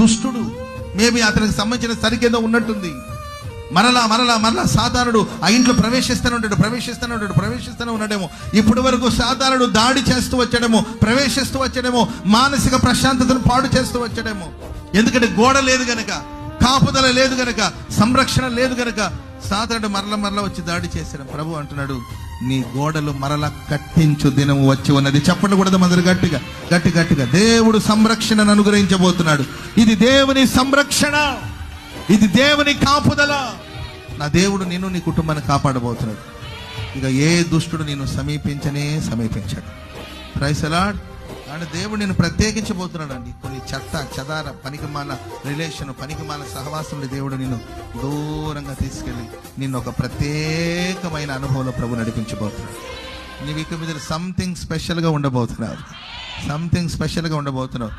దుష్టుడు. మేబీ అతనికి సంబంధించిన సరికేదో ఉన్నట్టుంది. మరలా మరలా మరలా సాధారణుడు ఆ ఇంట్లో ప్రవేశిస్తూనే ఉంటాడు ప్రవేశిస్తూనే ఉంటాడు ప్రవేశిస్తూనే ఉన్నాడేమో. ఇప్పటి వరకు సాధారణుడు దాడి చేస్తూ వచ్చాడేమో ప్రవేశిస్తూ వచ్చాడేమో మానసిక ప్రశాంతతను పాడు చేస్తూ వచ్చాడేమో. ఎందుకంటే గోడ లేదు గనక కాపుదల లేదు గనక సంరక్షణ లేదు గనక సాధారణుడు మరల మరల వచ్చి దాడి చేశాడు. ప్రభు అంటున్నాడు నీ గోడలు మరల కట్టించు దినము వచ్చి ఉన్నది. చెప్పండి కూడా మొదలు గట్టిగా గట్టి గట్టిగా. దేవుడు సంరక్షణను అనుగ్రహించబోతున్నాడు. ఇది దేవుని సంరక్షణ. ఇది దేవుని కాపుదల. నా దేవుడు నిన్ను నీ కుటుంబాన్ని కాపాడబోతున్నాడు. ఇక ఏ దుష్టుడు నేను సమీపించనే సమీపించాడు. ప్రైసలాడ్ అంటే దేవుడు నేను ప్రత్యేకించబోతున్నాడు అండి కొన్ని చెత్త చెదార పనికిమాల రిలేషన్ పనికిమాల సహవాసంలో దేవుడు నేను దూరంగా తీసుకెళ్ళి నిన్ను ఒక ప్రత్యేకమైన అనుభవంలో ప్రభు నడిపించబోతున్నాడు. నీవు ఇక మీద సంథింగ్ స్పెషల్గా ఉండబోతున్నారు సంథింగ్ స్పెషల్గా ఉండబోతున్నావు.